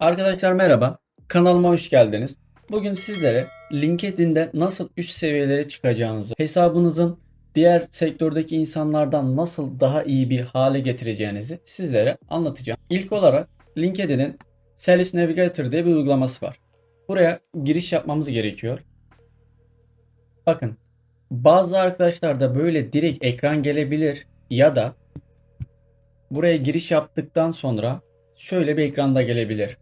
Arkadaşlar merhaba. Kanalıma hoş geldiniz. Bugün sizlere LinkedIn'de nasıl üst seviyelere çıkacağınızı, hesabınızın diğer sektördeki insanlardan nasıl daha iyi bir hale getireceğinizi sizlere anlatacağım. İlk olarak LinkedIn'in Sales Navigator diye bir uygulaması var. Buraya giriş yapmamız gerekiyor. Bakın bazı arkadaşlarda böyle direkt ekran gelebilir ya da buraya giriş yaptıktan sonra şöyle bir ekranda gelebilir.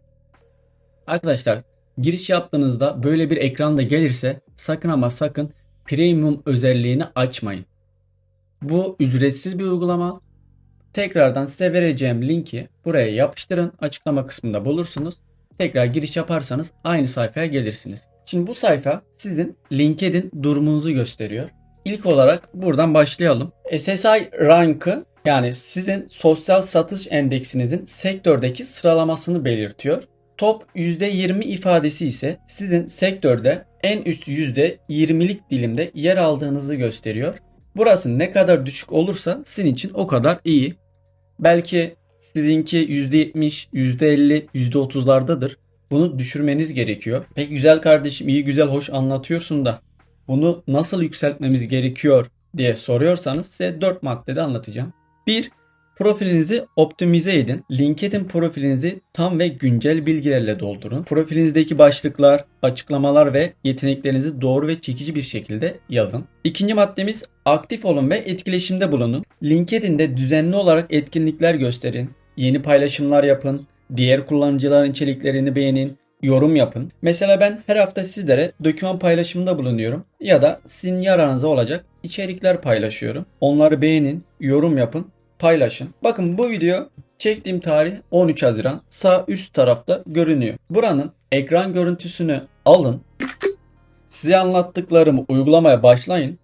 Arkadaşlar giriş yaptığınızda böyle bir ekranda gelirse sakın ama sakın premium özelliğini açmayın. Bu ücretsiz bir uygulama. Tekrardan size vereceğim linki buraya yapıştırın. Açıklama kısmında bulursunuz. Tekrar giriş yaparsanız aynı sayfaya gelirsiniz. Şimdi bu sayfa sizin LinkedIn durumunuzu gösteriyor. İlk olarak buradan başlayalım. SSI rankı yani sizin sosyal satış endeksinizin sektördeki sıralamasını belirtiyor. Top %20 ifadesi ise sizin sektörde en üst %20'lik dilimde yer aldığınızı gösteriyor. Burası ne kadar düşük olursa sizin için o kadar iyi. Belki sizinki %70, %50, %30'lardadır. Bunu düşürmeniz gerekiyor. Peki güzel kardeşim iyi güzel hoş anlatıyorsun da bunu nasıl yükseltmemiz gerekiyor diye soruyorsanız size 4 maddede anlatacağım. 1. Profilinizi optimize edin. LinkedIn profilinizi tam ve güncel bilgilerle doldurun. Profilinizdeki başlıklar, açıklamalar ve yeteneklerinizi doğru ve çekici bir şekilde yazın. İkinci maddemiz aktif olun ve etkileşimde bulunun. LinkedIn'de düzenli olarak etkinlikler gösterin. Yeni paylaşımlar yapın. Diğer kullanıcıların içeriklerini beğenin yorum yapın. Mesela ben her hafta sizlere doküman paylaşımında bulunuyorum ya da sizin yararınıza olacak içerikler paylaşıyorum. Onları beğenin, yorum yapın, paylaşın. Bakın bu video çektiğim tarih 13 Haziran. Sağ üst tarafta görünüyor. Buranın ekran görüntüsünü alın. Size anlattıklarımı uygulamaya başlayın.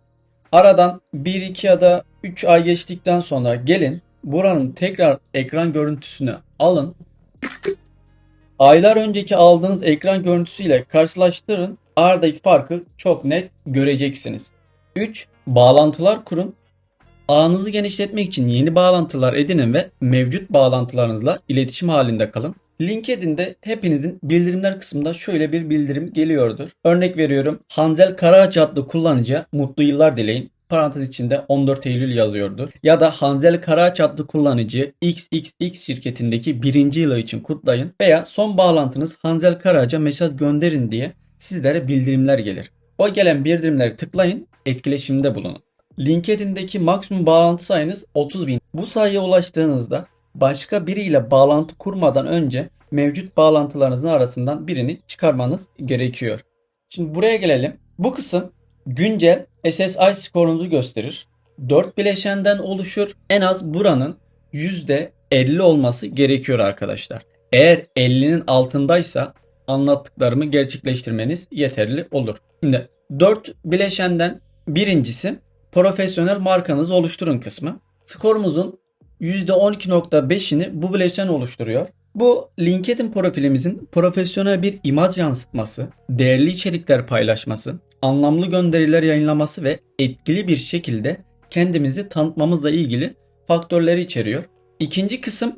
Aradan 1-2 ya da 3 ay geçtikten sonra gelin. Buranın tekrar ekran görüntüsünü alın. Aylar önceki aldığınız ekran görüntüsüyle karşılaştırın. Aradaki farkı çok net göreceksiniz. 3. Bağlantılar kurun. Ağınızı genişletmek için yeni bağlantılar edinin ve mevcut bağlantılarınızla iletişim halinde kalın. LinkedIn'de hepinizin bildirimler kısmında şöyle bir bildirim geliyordur. Örnek veriyorum. Hanzel Karaağaç adlı kullanıcıya mutlu yıllar dileyin parantez içinde 14 Eylül yazıyordur. Ya da Hanzel Karaağaç adlı kullanıcı XXX şirketindeki birinci yılı için kutlayın veya son bağlantınız Hanzel Karaağaç'a mesaj gönderin diye sizlere bildirimler gelir. O gelen bildirimleri tıklayın, etkileşimde bulunun. LinkedIn'deki maksimum bağlantı sayınız 30 bin. Bu sayıya ulaştığınızda başka biriyle bağlantı kurmadan önce mevcut bağlantılarınızın arasından birini çıkarmanız gerekiyor. Şimdi buraya gelelim. Bu kısım güncel SSI skorunuzu gösterir. 4 bileşenden oluşur. En az buranın %50 olması gerekiyor arkadaşlar. Eğer 50'nin altındaysa anlattıklarımı gerçekleştirmeniz yeterli olur. Şimdi 4 bileşenden birincisi profesyonel markanızı oluşturun kısmı. Skorumuzun %12.5'ini bu bileşen oluşturuyor. Bu LinkedIn profilimizin profesyonel bir imaj yansıtması, değerli içerikler paylaşması, anlamlı gönderiler yayınlaması ve etkili bir şekilde kendimizi tanıtmamızla ilgili faktörleri içeriyor. İkinci kısım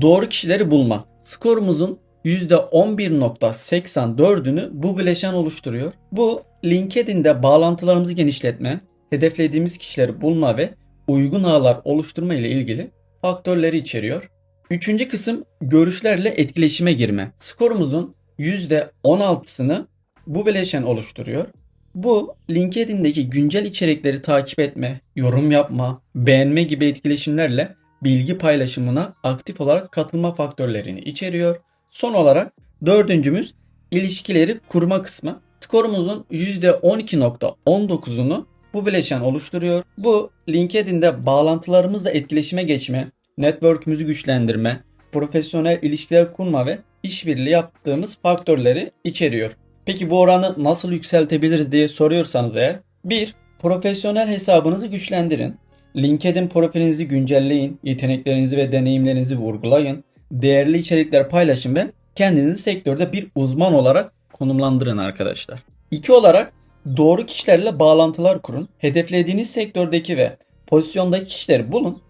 doğru kişileri bulma. Skorumuzun %11.84'ünü bu bileşen oluşturuyor. Bu LinkedIn'de bağlantılarımızı genişletme, hedeflediğimiz kişileri bulma ve uygun ağlar oluşturma ile ilgili faktörleri içeriyor. Üçüncü kısım görüşlerle etkileşime girme. Skorumuzun %16'sını bu bileşen oluşturuyor. Bu LinkedIn'deki güncel içerikleri takip etme, yorum yapma, beğenme gibi etkileşimlerle bilgi paylaşımına aktif olarak katılma faktörlerini içeriyor. Son olarak dördüncümüz ilişkileri kurma kısmı. Skorumuzun %12.19'unu bu bileşen oluşturuyor. Bu LinkedIn'de bağlantılarımızla etkileşime geçme, network'ümüzü güçlendirme, profesyonel ilişkiler kurma ve işbirliği yaptığımız faktörleri içeriyor. Peki bu oranı nasıl yükseltebiliriz diye soruyorsanız eğer 1. Profesyonel hesabınızı güçlendirin. LinkedIn profilinizi güncelleyin, yeteneklerinizi ve deneyimlerinizi vurgulayın, değerli içerikler paylaşın ve kendinizi sektörde bir uzman olarak konumlandırın arkadaşlar. 2 olarak doğru kişilerle bağlantılar kurun. Hedeflediğiniz sektördeki ve pozisyondaki kişileri bulun.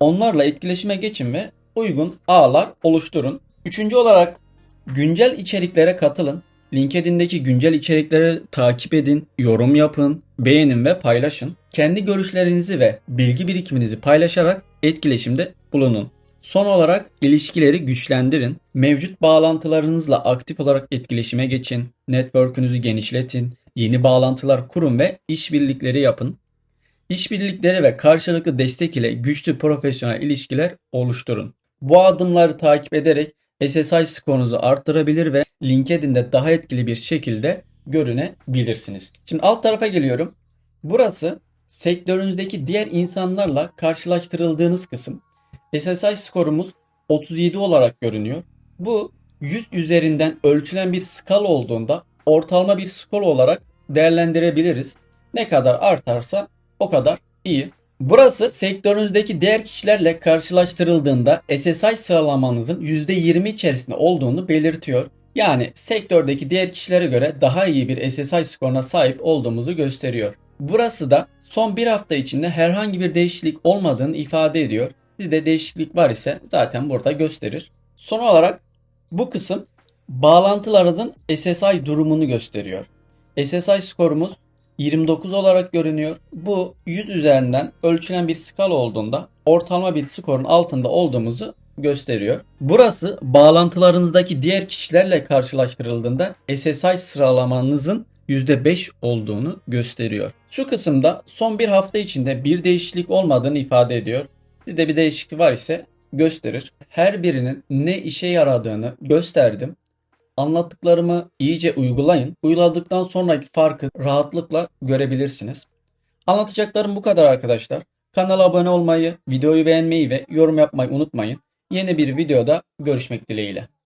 Onlarla etkileşime geçin ve uygun ağlar oluşturun. Üçüncü olarak Güncel içeriklere katılın. LinkedIn'deki güncel içerikleri takip edin, yorum yapın, beğenin ve paylaşın. Kendi görüşlerinizi ve bilgi birikiminizi paylaşarak etkileşimde bulunun. Son olarak ilişkileri güçlendirin. Mevcut bağlantılarınızla aktif olarak etkileşime geçin. Network'ünüzü genişletin. Yeni bağlantılar kurun ve işbirlikleri yapın. İşbirlikleri ve karşılıklı destek ile güçlü profesyonel ilişkiler oluşturun. Bu adımları takip ederek SSI skorunuzu arttırabilir ve LinkedIn'de daha etkili bir şekilde görünebilirsiniz. Şimdi alt tarafa geliyorum. Burası sektörünüzdeki diğer insanlarla karşılaştırıldığınız kısım. SSI skorumuz 37 olarak görünüyor. Bu 100 üzerinden ölçülen bir skala olduğunda ortalama bir skor olarak değerlendirebiliriz. Ne kadar artarsa o kadar iyi. Burası sektörünüzdeki diğer kişilerle karşılaştırıldığında SSI sıralamanızın %20 içerisinde olduğunu belirtiyor. Yani sektördeki diğer kişilere göre daha iyi bir SSI skoruna sahip olduğumuzu gösteriyor. Burası da son bir hafta içinde herhangi bir değişiklik olmadığını ifade ediyor. Sizde değişiklik var ise zaten burada gösterir. Son olarak bu kısım bağlantılarınızın SSI durumunu gösteriyor. SSI skorumuz 29 olarak görünüyor. Bu 100 üzerinden ölçülen bir skala olduğunda ortalama bir skorun altında olduğumuzu gösteriyor. Burası bağlantılarınızdaki diğer kişilerle karşılaştırıldığında SSI sıralamanızın %5 olduğunu gösteriyor. Şu kısımda son bir hafta içinde bir değişiklik olmadığını ifade ediyor. Sizde bir değişiklik var ise gösterir. Her birinin ne işe yaradığını gösterdim. Anlattıklarımı iyice uygulayın. Uyguladıktan sonraki farkı rahatlıkla görebilirsiniz. Anlatacaklarım bu kadar arkadaşlar. Kanala abone olmayı, videoyu beğenmeyi ve yorum yapmayı unutmayın. Yeni bir videoda görüşmek dileğiyle.